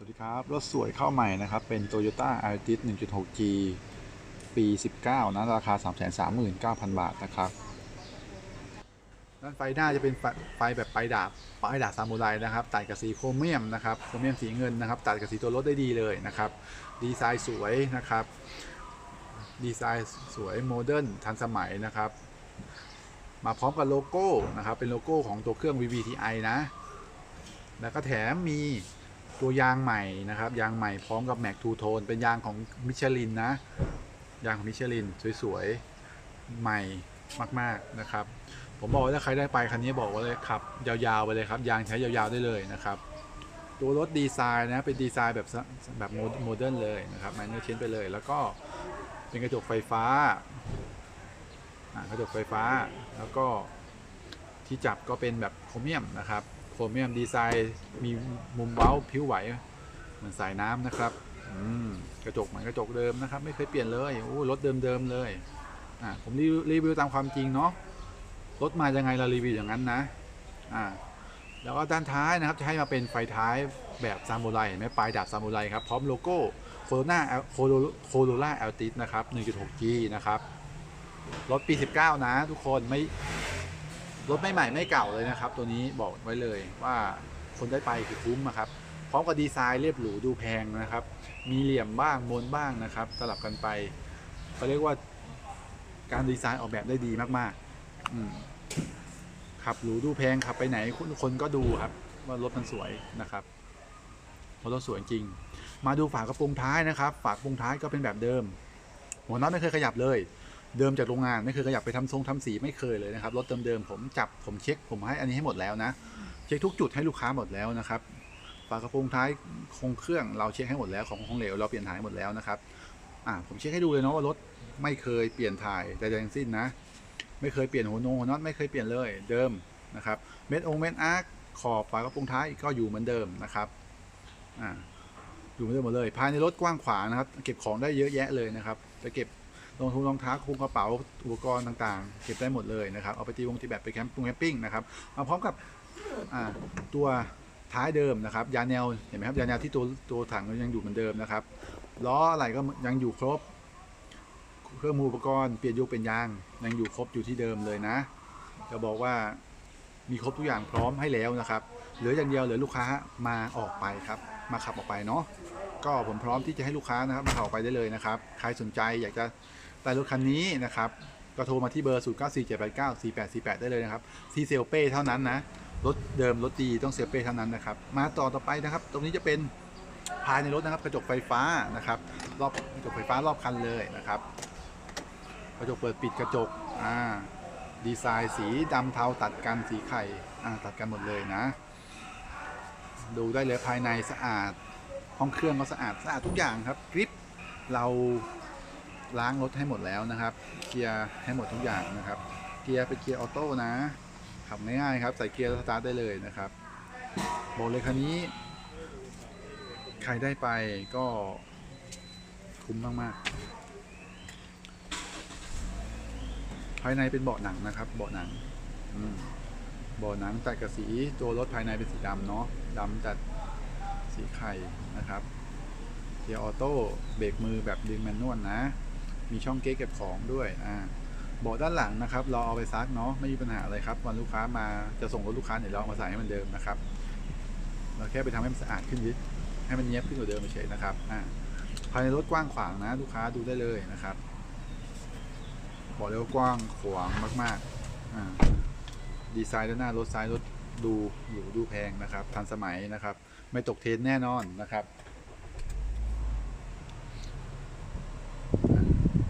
สวัสดีครับ รถสวยเข้าใหม่นะครับ เป็น Toyota Altis 1.6G ปี 19 นะ ราคา 339,000 บาทนะครับ ด้านไฟหน้าจะเป็นไฟแบบปลายดาบปลายดาบซามูไรนะครับ ตัดกับสีโครเมียมนะครับ โครเมียมสีเงินนะครับ ตัดกับสีตัวรถได้ดีเลยนะครับ ดีไซน์สวยนะครับ ดีไซน์สวยโมเดิร์นทันสมัยนะครับ มาพร้อมกับโลโก้นะครับ เป็นโลโก้ของตัวเครื่อง VVTi นะ แล้วก็แถมมี ตัวยางใหม่นะครับยางใหม่พร้อมกับแม็กทูโทนเป็นยางของมิชลินนะยางของมิชลินสวยๆใหม่มากๆนะครับ ผมบอกว่าถ้าใครได้ไปคันนี้บอกว่าเลยขับ ยาวๆไปเลยครับยางใช้ยาวๆได้เลยนะครับ ตัวรถดีไซน์นะเป็นดีไซน์แบบแบบโมเดิร์นเลยนะครับไมเนอร์เชนไปเลย แล้วก็เป็นกระจกไฟฟ้ากระจกไฟฟ้าแล้วก็ที่จับก็เป็นแบบโครเมียมนะครับ ครเมียมดีไซน์มีมุมเว้าผิวไหว เหมือนสายน้ำนะครับอืมกระจกเหมือนกระจกเดิมนะครับ ไม่เคยเปลี่ยนเลยโอ้รถเดิมๆเลยอ่าผมรีวิวตามความจริงเนาะรถมายังไงเรารีวิวอย่างนั้นนะอ่าแล้วก็ด้านท้ายนะครับจะให้มาเป็นไฟท้ายแบบซามูไรเห็นไหมปลายดาบซามูไรครับพร้อมโลโก้โคโรนาโคโรโคโรล่าแอลติสนะครับ 1.6G นะครับรถปี 19 นะทุกคนไม่ รถไม่ใหม่ไม่เก่าเลยนะครับ ตัวนี้บอกไว้เลยว่าคนได้ไปคือคุ้มครับพร้อมกับดีไซน์เรียบหรูดูแพงนะครับ มีเหลี่ยมบ้างมนบ้างนะครับ สลับกันไปเขาเรียกว่าการดีไซน์ออกแบบได้ดีมากๆอืขับหรูดูแพงขับไปไหนคนคนก็ดูครับ ว่ารถมันสวยนะครับราะรถสวยจริง มาดูฝากระโปรงท้ายนะครับ ฝากระโปรงท้ายก็เป็นแบบเดิม หัวน็อตไม่เคยขยับเลย เดิมจากโรงงานไม่เคยขยับไปทำทรงทำสีไม่เคยเลยนะครับรถเดิมๆผมจับผมเช็ค ผมให้อันนี้ให้หมดแล้วนะเช็คทุกจุดให้ลูกค้าหมดแล้วนะครับฝากระโปรงท้ายคงเครื่องเราเช็คให้หมดแล้วของของเหลวเราเปลี่ยนถ่ายหมดแล้วนะครับอ่าผมเช็คให้ดูเลยเนาะว่ารถไม่เคยเปลี่ยนถ่ายแต่ทั้งสิ้นนะ ไม่เคยเปลี่ยนหัวโนหัวน็อตไม่เคยเปลี่ยนเลยเดิมนะครับเม็ดองเม็ดอาร์คขอบฝากระโปรงท้ายก็อยู่เหมือนเดิมนะครับอ่าอยู่เหมือนเดิมหมดเลย ภายในรถกว้างขวางนะครับ เก็บของได้เยอะแยะเลยนะครับจะเก็บ รองทุนรองเท้าคุมกระเป๋าอุปกรณ์ต่างๆ เก็บได้หมดเลยนะครับ เอาไปตีวงตีแบบไปแคมป์แคมปิ้งนะครับมาพร้อมกับตัวท้ายเดิมนะครับ ยาแนวเห็นไหมครับยาแนวที่ตัวตัวถังยังอยู่เหมือนเดิมนะครับล้ออะไรก็ยังอยู่ครบ เครื่องมืออุปกรณ์เปลี่ยนยุคเป็นยางยังอยู่ครบอยู่ที่เดิมเลยนะ จะบอกว่ามีครบทุกอย่างพร้อมให้แล้วนะครับ เหลืออย่างเดียวเหลือลูกค้ามาออกไปครับ มาขับออกไปเนาะก็ผมพร้อมที่จะให้ลูกค้านะครับมาขับออกไปได้เลยนะครับ ใครสนใจอยากจะ ต่รถคันนี้นะครับก็โทรมาที่เบอร์ 0 9 4 7 8 9 4 8 4 8 ได้เลยนะครับซีเซลเป้เท่านั้นนะ รถเดิมรถดีต้องเซลเป้เท่านั้นนะครับ มาต่อต่อไปนะครับ ตรงนี้จะเป็นภายในรถนะครับ กระจกไฟฟ้านะครับรอบกระจกไฟฟ้ารอบคันเลยนะครับ กระจกเปิดปิดกระจกอ่าดีไซน์สีดำเทาตัดกันสีไข่อ่าตัดกันหมดเลยนะ ดูได้เลยภายในสะอาดห้องเครื่องก็สะอาดสะอาดทุกอย่างครับกริปเรา ล้างรถให้หมดแล้วนะครับเกียร์ให้หมดทุกอย่างนะครับ เกียร์เป็นเกียร์ออโต้นะขับง่ายๆครับ ใส่เกียร์สตาร์ทได้เลยนะครับบอกเลยคันนี้ ใครได้ไปก็คุ้มมากๆ ภายในเป็นเบาะหนังนะครับ เบาะหนังเบาะหนังตัดกับสีตัวรถภายในเป็นสีดำเนาะดำจัดสีไข่นะครับเกียร์ออโต้เบรกมือแบบดึงแมนนวลนะ มีช่องเก๊กเก็บของด้วยอ่าเบาะด้านหลังนะครับ เราเอาไปซักเนาะไม่มีปัญหาอะไรครับ วันลูกค้ามาจะส่งรถลูกค้าเนี่ยเราเอามาใส่ให้มันเดิมนะครับ เราแค่ไปทำให้มันสะอาดขึ้นนิดให้มันเนี้ยบขึ้นกว่าเดิมเฉยนะครับอ่าภายในรถกว้างขวางนะ ลูกค้าดูได้เลยนะครับบอกเลยว่ากว้างขวางมากๆอ่าดีไซน์ด้านหน้ารถซ้ายรถดูหรูดูแพงนะครับ ทันสมัยนะครับ ไม่ตกเทรนแน่นอนนะครับ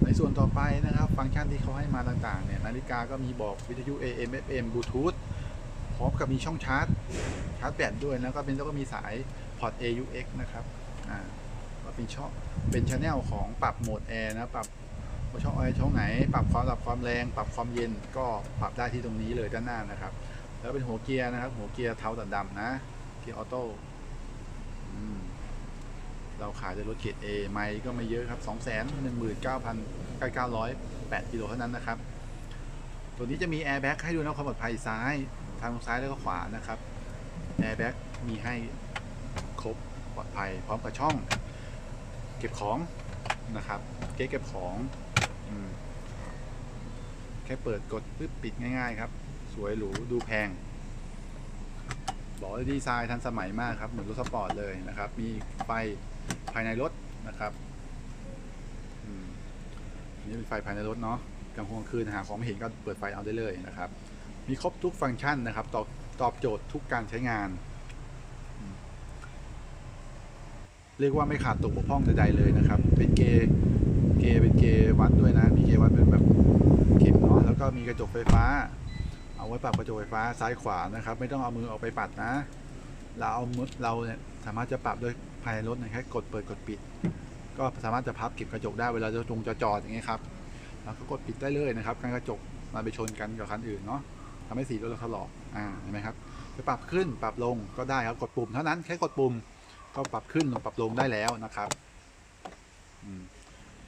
ในส่วน ต่อไปนะครับ ฟังก์ชันที่เขาให้มาต่างๆเนี่ยนาฬิกาก็มีบอกวิทยุ AM FM Bluetooth พร้อมกับมีช่องชาร์จชาร์จแบตด้วยแล้วก็เป็นแล้วก็มีสายพอร์ต AUX นะครับอ่าก็เป็นช่องเป็นชแนลของปรับโหมดแอร์นะปรับว่าช่องอะไรช่องไหน ปรับความดับความแรง ปรับความเย็นก็ปรับได้ที่ตรงนี้เลยด้านหน้านะครับ แล้วเป็นหัวเกียร์นะครับ หัวเกียร์เทาตัดดำนะเกียร์ออโต้อืม เราขายในรถเกรด A ไม่ก็ไม่เยอะครับ 2 1 9 9 9 0 8กิโลเท่านั้นนะครับ ตัวนี้จะมีแอร์แบ็กให้ดูนะความปลอดภัยซ้าย ทางซ้ายแล้วก็ขวานะครับแอร์แบ็กมีให้ครบปลอดภัย พร้อมกับช่อง เก็บของนะครับเก๊เก็บของอแค่เปิดกดปึ๊บปิดง่าย ๆ ครับ สวยหรูดูแพงบอกดีไซน์ทันสมัยมากครับ เหมือนรถสปอร์ตเลยนะครับ มีไฟ ภายในรถนะครับอันนี่เป็นไฟภายในรถเนาะกลางค่ำคืนหาของไม่เห็นก็เปิดไฟเอาได้เลยนะครับ มีครบทุกฟังก์ชันนะครับ ตอบตอบโจทย์ทุกการใช้งาน เรียกว่าไม่ขาดตกบกพร่องใดๆเลยนะครับ เป็นเกย์เกย์เป็นเกย์วัดด้วยนะ มีเกย์วัดเป็นแบบเข็มเนาะแล้วก็มีกระจกไฟฟ้า เอาไว้ปรับกระจกไฟฟ้าซ้ายขวานะครับ ไม่ต้องเอามือออกไปปัดนะ เราเอามือเราเนี่ยสามารถจะปรับด้วยภายในรถนี่ยแค่กดเปิดกดปิด ก็สามารถจะพับเก็บกระจกได้เวลาจะจงจะจอดอย่างเงี้ยครับแล้วก็กดปิดได้เลยนะครับการกระจกมาไปชนกันกับคันอื่นเนาะทำให้สีรถเราถลอกอ่าเห็นไหมครับจะปรับขึ้นปรับลงก็ได้ครับกดปุ่มเท่านั้นแค่กดปุ่มก็ปรับขึ้นลงปรับลงได้แล้วนะครับ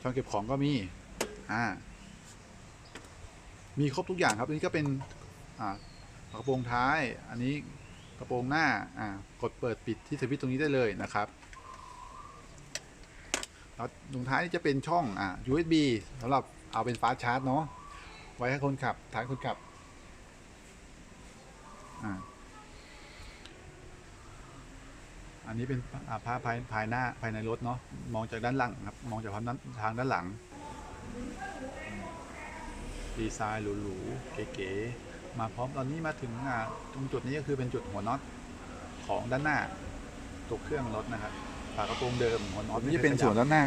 ช่องเก็บของก็มีอ่ามีครบทุกอย่างครับอันนี้ก็เป็นอ่ากระโปรงท้ายอันนี้ กระโปรงหน้าอ่ากดเปิดปิดที่สวิตช์ตรงนี้ได้เลยนะครับแล้วตรงท้ายนี่จะเป็นช่องอ่า USB สำหรับเอาเป็นฟ้าชาร์จเนาะไว้ให้คนขับท้ายคนขับอ่าอันนี้เป็นอ่าภาพภายภายหน้าภายในรถเนาะมองจากด้านหลังครับมองจากทางด้านทางด้านหลัง ดีไซน์หรูๆเก๋ๆ มาพร้อมตอนนี้มาถึงอ่าตรงจุดนี้ก็คือเป็นจุดหัวน็อตของด้านหน้าตัวเครื่องรถนะครับฝากระโปรงเดิมหัวน็อตนี่จะเป็นส่วนด้านหน้า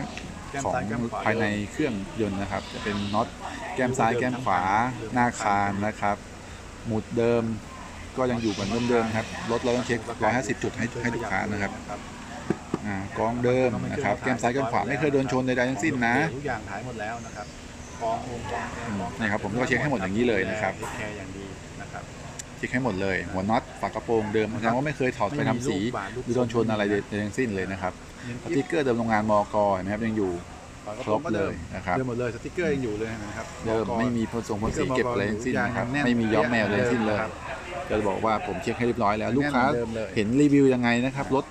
แก้มของซ้ายแก้มขวาภายในเครื่องยนต์นะครับ จะเป็นน็อตแก้มซ้ายแก้มขวาหน้าคานนะครับ หมุดเดิมก็ยังอยู่เหมือนเดิมๆครับรถเราต้องเช็ค 150 จุดให้ให้ลูกค้านะครับอ่ากองเดิมนะครับ แก้มซ้ายแก้มขวาไม่เคยโดนชนใดๆทั้งสิ้นนะทุกอย่างถ่ายหมดแล้วนะครับ กองโอมกองแอร์กองนี่ครับผมก็เช็คให้หมดอย่างนี้เลยนะครับเทแคร์อย่างดีนะครับเช็คให้หมดเลย หัวน็อตฝากระโปรงเดิมแสดงว่าไม่เคยถอดไปทำสีหรือโดนชนอะไรใดๆทั้งสิ้นเลยนะครับสติ๊กเกอร์เดิมโรงงานมอกเห็นไหมครับยังอยู่ฝากระคโปรรงบก็เลเดิมยนะครับเดิมหมดเลยสติกเกอร์ยังอยู่เลยนะครับเดิมบอกไม่มีผสมผสมสีเก็บอะไรทั้งสิ้นนะครับแน่นไม่มีย้อมแมวอะไรทั้งสิ้นเลยครับจะบอกว่าผมเช็คให้เรียบร้อยแล้วแน่นลูกค้าเหมือนเดิมเลยเห็นรีวิวยังไงนะครับรถ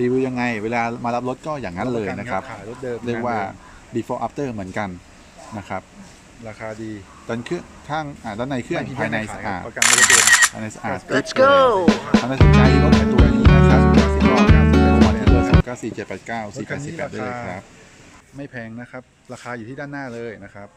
รีวิวยังไง เวลามารับรถก็อย่างนั้นเลยนะครับขายรถเดิมเรียกว่างนดิ before after เหมือนกัน นะครับมราคาดีตอนเครื่องข้างอ่าด้านในเครื่องไม่มีภายในเงื่สะไขคอารับดประกันรถเดิมภายในสะอาด Let's go ท่านใดสนใจรถไอตัวนี้นะครับ0 9 4 9มาที่เบอร์2 9 4 7 8 9 4 8 8ได้เลยครับ ไม่แพงนะครับ ราคาอยู่ที่ด้านหน้าเลยนะครับ